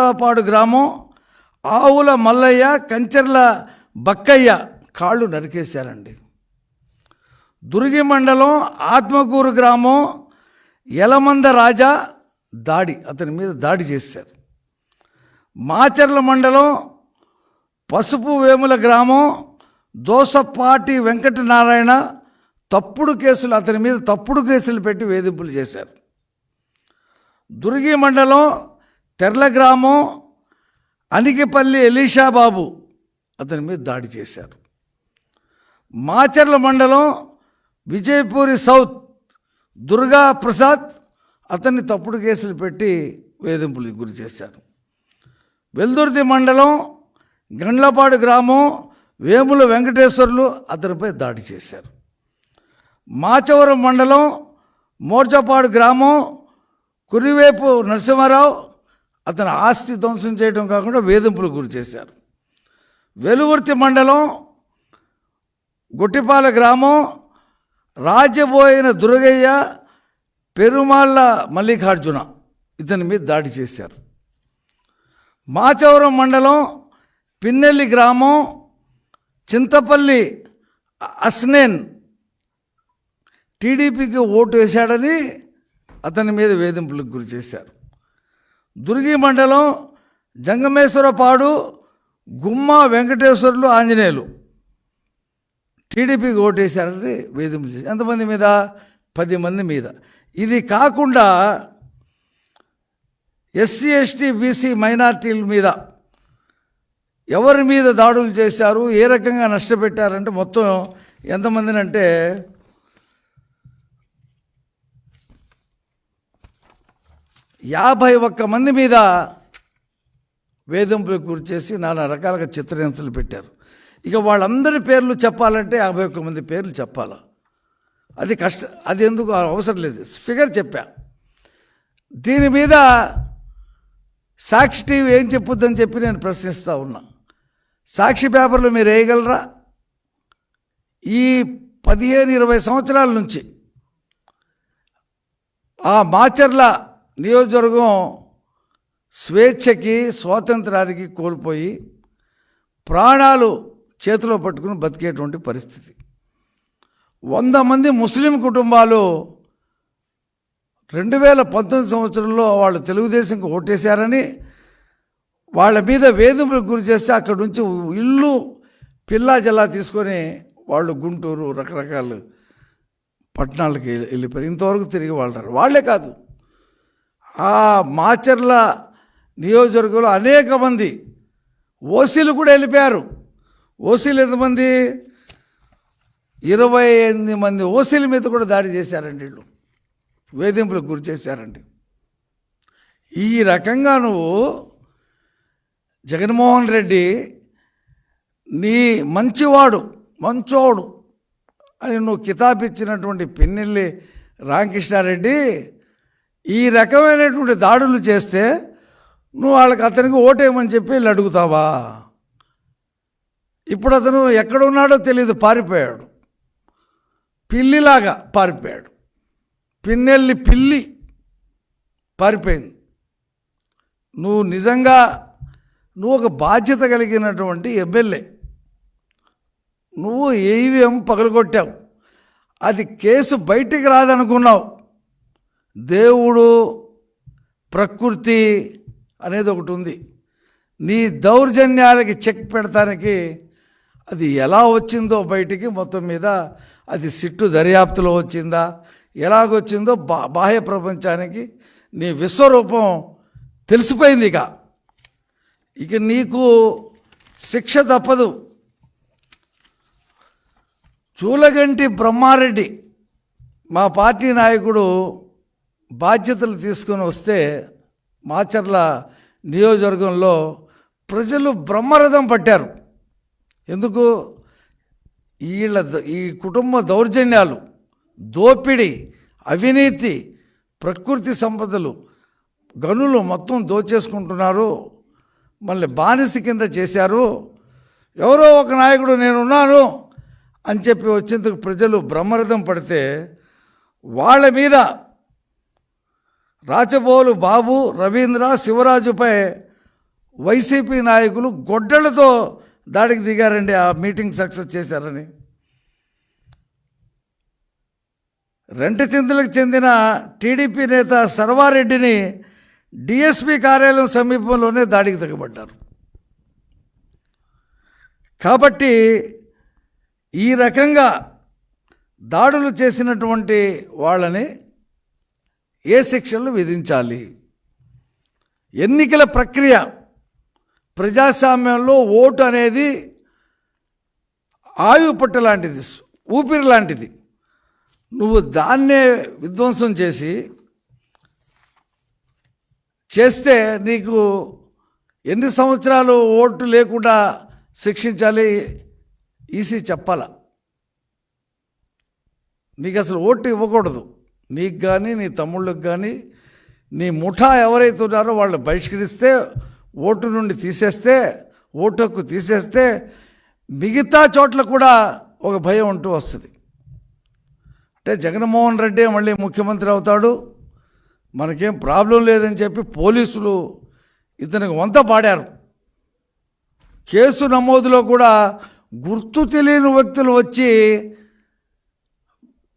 పాడు గ్రామం ఆవుల మల్లయ్య కంచెర్ల బక్కయ్య కాళ్ళు నరికేశారండి. దుర్గి మండలం ఆత్మకూరు గ్రామం యలమంద రాజా దాడి అతని మీద దాడి చేశారు. మాచర్ల మండలం పసుపు వేముల గ్రామం దోసపాటి వెంకటనారాయణ తప్పుడు కేసులు అతని మీద తప్పుడు కేసులు పెట్టి వేధింపులు చేశారు. దుర్గి మండలం తెర్ల గ్రామం అనికిపల్లి ఎలీషాబాబు అతని మీద దాడి చేశారు. మాచర్ల మండలం విజయపూరి సౌత్ దుర్గా ప్రసాద్ అతన్ని తప్పుడు కేసులు పెట్టి వేధింపులకు గురి చేశారు. వెల్దుర్తి మండలం గండ్లపాడు గ్రామం వేముల వెంకటేశ్వర్లు అతనిపై దాడి చేశారు. మాచవరం మండలం మోర్చపాడు గ్రామం కురివేపు నరసింహారావు అతని ఆస్తి ధ్వంసం చేయడం కాకుండా వేధింపులు గురి చేశారు. వెలుగుర్తి మండలం గుట్టిపాల గ్రామం రాజబోయిన దుర్గయ్య పెరుమాళ్ళ మల్లికార్జున ఇతని మీద దాడి చేశారు. మాచవరం మండలం పిన్నెల్లి గ్రామం చింతపల్లి అస్నేన్ టీడీపీకి ఓటు వేశాడని అతని మీద వేధింపులకు గురి చేశారు. దుర్గి మండలం జంగమేశ్వరపాడు గుమ్మ వెంకటేశ్వర్లు ఆంజనేయులు. టీడీపీకి ఓటేశారండి వేధింపులు ఎంతమంది మీద? పది మంది మీద. ఇది కాకుండా ఎస్సీ ఎస్టీ బీసీ మైనార్టీల మీద ఎవరి మీద దాడులు చేశారు ఏ రకంగా నష్టపెట్టారంటే మొత్తం ఎంతమందిని అంటే యాభై ఒక్క మంది మీద వేధింపులు గురి చేసి నానా రకాలుగా చిత్రహింసలు పెట్టారు. ఇక వాళ్ళందరి పేర్లు చెప్పాలంటే యాభై ఒక్క మంది పేర్లు చెప్పాలా. అది కష్ట అది ఎందుకు అవసరం లేదు. ఫిగర్ చెప్పా. దీని మీద సాక్షి టీవీ ఏం చెప్పుద్దని చెప్పి నేను ప్రశ్నిస్తూ ఉన్నా. సాక్షి పేపర్లు మీరు వేయగలరా? ఈ పదిహేను ఇరవై సంవత్సరాల నుంచి ఆ మాచర్ల నియోజకవర్గం స్వేచ్ఛకి స్వాతంత్రానికి కోల్పోయి ప్రాణాలు చేతిలో పట్టుకుని బతికేటువంటి పరిస్థితి. వంద మంది ముస్లిం కుటుంబాలు రెండు వేల పంతొమ్మిది సంవత్సరంలో వాళ్ళు తెలుగుదేశంకి ఓటేశారని వాళ్ళ మీద వేధింపులకు గురి చేస్తే అక్కడి నుంచి ఇల్లు పిల్లా జల్లా తీసుకొని వాళ్ళు గుంటూరు రకరకాల పట్టణాలకి వెళ్ళి- వెళ్ళిపోయారు. ఇంతవరకు తిరిగి వాళ్ళారు వాళ్ళే కాదు. ఆ మాచర్ల నియోజకవర్గంలో అనేక మంది ఓసీలు కూడా వెళ్ళిపోయారు. ఓసీలు ఎంతమంది? ఇరవై ఎనిమిది మంది ఓసీల మీద కూడా దాడి చేశారండి వీళ్ళు. వేధింపులకు గురి చేశారండి. ఈ రకంగా నువ్వు జగన్మోహన్ రెడ్డి నీ మంచివాడు మంచోడు అని నువ్వు కితాబిచ్చినటువంటి పిన్నెల్లి రామకృష్ణారెడ్డి ఈ రకమైనటువంటి దాడులు చేస్తే నువ్వు వాళ్ళకి అతనికి ఓటేయమని చెప్పి వీళ్ళు అడుగుతావా? ఇప్పుడు అతను ఎక్కడున్నాడో తెలియదు పారిపోయాడు. పిల్లిలాగా పారిపోయాడు. పిన్నెల్లి పిల్లి పారిపోయింది. నువ్వు నిజంగా నువ్వు ఒక బాధ్యత కలిగినటువంటి ఎమ్మెల్యే. నువ్వు ఏవేమో పగలగొట్టావు. అది కేసు బయటికి రాదనుకున్నావు. దేవుడు ప్రకృతి అనేది ఒకటి ఉంది. నీ దౌర్జన్యాలకి చెక్ పెడతానికి అది ఎలా వచ్చిందో బయటికి మొత్తం మీద అది సిట్టు దర్యాప్తులో వచ్చిందా? ఎలాగొచ్చిందో బా బాహ్య ప్రపంచానికి నీ విశ్వరూపం తెలిసిపోయింది ఇక. ఇక నీకు శిక్ష తప్పదు. చూలగంటి బ్రహ్మారెడ్డి మా పార్టీ నాయకుడు బాధ్యతలు తీసుకొని వస్తే మాచర్ల నియోజకవర్గంలో ప్రజలు బ్రహ్మరథం పట్టారు. ఎందుకు? వీళ్ళ ద- ఈ కుటుంబ దౌర్జన్యాలు దోపిడీ అవినీతి ప్రకృతి సంపదలు గనులు మొత్తం దోచేసుకుంటున్నారు. మళ్ళీ బానిస కింద చేశారు. ఎవరో ఒక నాయకుడు నేనున్నాను అని చెప్పి వచ్చేందుకు ప్రజలు బ్రహ్మరథం పడితే వాళ్ళ మీద రాచబోలు బాబు రవీంద్ర శివరాజుపై వైసీపీ నాయకులు గొడ్డలతో దాడికి దిగారండి. ఆ మీటింగ్ సక్సెస్ చేశారని. రెంటచింతలకు చెందిన టీడీపీ నేత సర్వారెడ్డిని డిఎస్పి కార్యాలయం సమీపంలోనే దాడికి తెగబడ్డారు కాబట్టి ఈ రకంగా దాడులు చేసినటువంటి వాళ్ళని ఏ శిక్షలు విధించాలి? ఎన్నికల ప్రక్రియ ప్రజాస్వామ్యంలో ఓటు అనేది ఆయువు లాంటిది ఊపిరి లాంటిది. నువ్వు దాన్నే విధ్వంసం చేసి చేస్తే నీకు ఎన్ని సంవత్సరాలు ఓటు లేకుండా శిక్షించాలి ఈసీ చెప్పాల. నీకు అసలు ఓటు ఇవ్వకూడదు. నీకు కానీ నీ తమ్ముళ్ళకి కానీ నీ ముఠా ఎవరైతే ఉన్నారో వాళ్ళు బహిష్కరిస్తే ఓటు నుండి తీసేస్తే ఓటు హక్కు తీసేస్తే మిగతా చోట్ల కూడా ఒక భయం ఉంటూ వస్తుంది. అంటే జగన్మోహన్ రెడ్డి మళ్ళీ ముఖ్యమంత్రి అవుతాడు. మనకేం ప్రాబ్లం లేదని చెప్పి పోలీసులు ఇతనికి వంత పాడారు. కేసు నమోదులో కూడా గుర్తు తెలియని వ్యక్తులు వచ్చి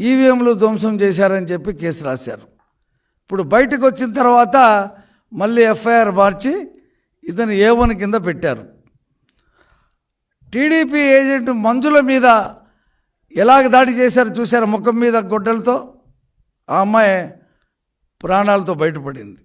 ఈవీఎంలు ధ్వంసం చేశారని చెప్పి కేసు రాశారు. ఇప్పుడు బయటకు వచ్చిన తర్వాత మళ్ళీ ఎఫ్ఐఆర్ మార్చి ఇతను ఏ వన్ కింద పెట్టారు. టీడీపీ ఏజెంట్ మంజుల మీద ఎలాగ దాడి చేశారు చూశారు ముఖం మీద గొడ్డలతో? ఆ అమ్మాయి ప్రాణాలతో బయటపడింది.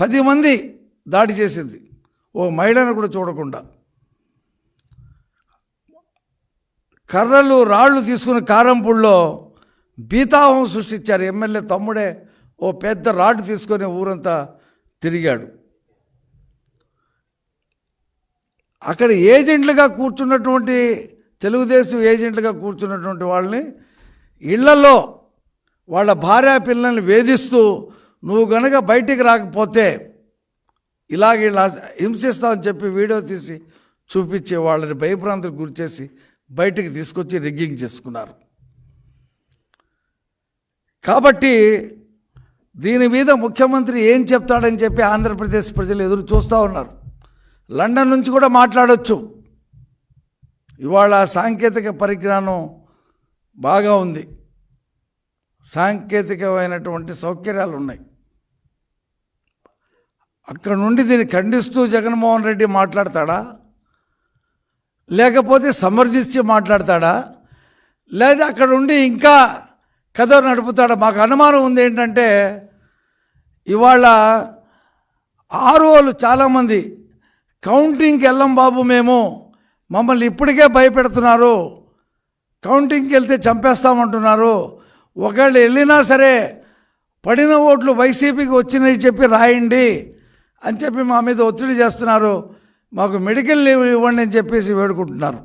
పది మంది దాడి చేసింది. ఓ మహిళను కూడా చూడకుండా. కర్రలు రాళ్ళు తీసుకుని కారంపూడిలో బీతాహం సృష్టించారు. ఎమ్మెల్యే తమ్ముడే ఓ పెద్ద రాడ్ తీసుకొని ఊరంతా తిరిగాడు. అక్కడ ఏజెంట్లుగా కూర్చున్నటువంటి తెలుగుదేశం ఏజెంట్లుగా కూర్చున్నటువంటి వాళ్ళని ఇళ్ళలో వాళ్ళ భార్య పిల్లల్ని వేధిస్తూ నువ్వు గనక బయటికి రాకపోతే ఇలాగ ఇలా హింసిస్తామని చెప్పి వీడియో తీసి చూపించి వాళ్ళని భయభ్రాంతికి గురిచేసి బయటికి తీసుకొచ్చి రిగ్గింగ్ చేసుకున్నారు. కాబట్టి దీని మీద ముఖ్యమంత్రి ఏం చెప్తాడని చెప్పి ఆంధ్రప్రదేశ్ ప్రజలు ఎదురు చూస్తూ ఉన్నారు. లండన్ నుంచి కూడా మాట్లాడవచ్చు ఇవాళ సాంకేతిక పరిజ్ఞానం బాగా ఉంది. సాంకేతికమైనటువంటి సౌకర్యాలు ఉన్నాయి. అక్కడ నుండి దీన్ని ఖండిస్తూ జగన్మోహన్ రెడ్డి మాట్లాడతాడా? లేకపోతే సమర్థించి మాట్లాడతాడా? లేదా అక్కడ ఉండి ఇంకా కథ నడుపుతాడా? మాకు అనుమానం ఉంది ఏంటంటే ఇవాళ ఆర్ఓలు చాలామంది కౌంటింగ్కి వెళ్ళం బాబు మేము మమ్మల్ని ఇప్పటికే భయపెడుతున్నారు కౌంటింగ్కి వెళ్తే చంపేస్తామంటున్నారు ఒకళ్ళు వెళ్ళినా సరే పడిన ఓట్లు వైసీపీకి వచ్చినాయి చెప్పి రాయండి అని చెప్పి మా మీద ఒత్తిడి చేస్తున్నారు. మాకు మెడికల్ లీవ్ ఇవ్వండి అని చెప్పేసి వేడుకుంటున్నారు.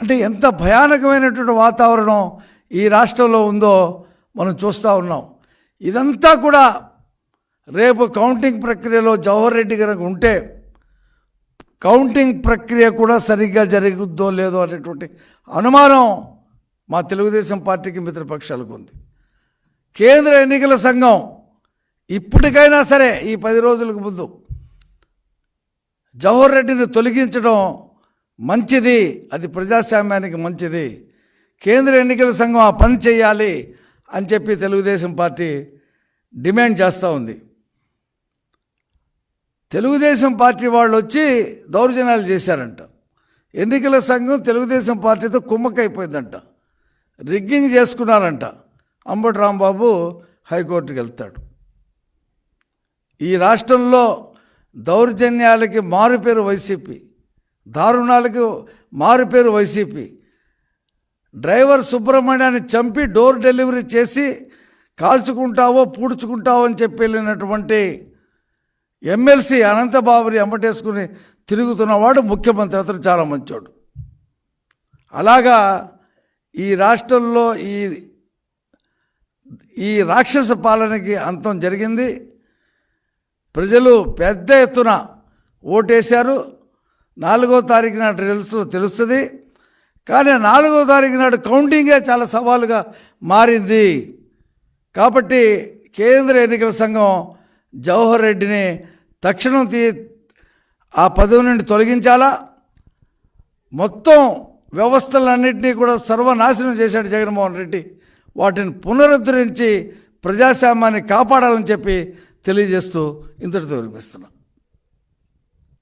అంటే ఎంత భయానకమైనటువంటి వాతావరణం ఈ రాష్ట్రంలో ఉందో మనం చూస్తూ ఉన్నాం. ఇదంతా కూడా రేపు కౌంటింగ్ ప్రక్రియలో జవహర్ రెడ్డి గారికి ఉంటే కౌంటింగ్ ప్రక్రియ కూడా సరిగ్గా జరుగుద్దో లేదో అనేటువంటి అనుమానం మా తెలుగుదేశం పార్టీకి మిత్రపక్షాలకు ఉంది. కేంద్ర ఎన్నికల సంఘం ఇప్పటికైనా సరే ఈ పది రోజులకు ముందు జవహర్ రెడ్డిని తొలగించడం మంచిది అది ప్రజాస్వామ్యానికి మంచిది. కేంద్ర ఎన్నికల సంఘం ఆ పని చేయాలి అని చెప్పి తెలుగుదేశం పార్టీ డిమాండ్ చేస్తూ ఉంది. తెలుగుదేశం పార్టీ వాళ్ళు వచ్చి దౌర్జన్యాలు చేశారంట. ఎన్నికల సంఘం తెలుగుదేశం పార్టీతో కుమ్మక్కైపోయిందంట. రిగ్గింగ్ చేసుకున్నారంట. అంబటి రాంబాబు హైకోర్టుకి వెళ్తాడు ఈ రాష్ట్రంలో దౌర్జన్యాలకి మారుపేరు వైసీపీ దారుణాలకు మారుపేరు వైసీపీ. డ్రైవర్ సుబ్రహ్మణ్యాన్ని చంపి డోర్ డెలివరీ చేసి కాల్చుకుంటావో పూడ్చుకుంటావో అని చెప్పి వెళ్ళినటువంటి ఎమ్మెల్సీ అనంతబాబుని అమ్మటేసుకుని తిరుగుతున్నవాడు ముఖ్యమంత్రి. అతను చాలా మంచోడు. అలాగా ఈ రాష్ట్రంలో ఈ ఈ రాక్షస పాలనకి అంతం జరిగింది. ప్రజలు పెద్ద ఎత్తున ఓటేశారు. నాలుగో తారీఖు నాడు తెలుసు తెలుస్తుంది. కానీ నాలుగో తారీఖు నాడు కౌంటింగే చాలా సవాలుగా మారింది. కాబట్టి కేంద్ర ఎన్నికల సంఘం జవహర్ రెడ్డిని తక్షణం తీ ఆ పదవి నుండి తొలగించాలా? మొత్తం వ్యవస్థలన్నింటినీ కూడా సర్వనాశనం చేశాడు జగన్మోహన్ రెడ్డి. వాటిని పునరుద్ధరించి ప్రజాస్వామ్యాన్ని కాపాడాలని చెప్పి తెలియజేస్తూ ఇంతటితో వినిపిస్తున్నాం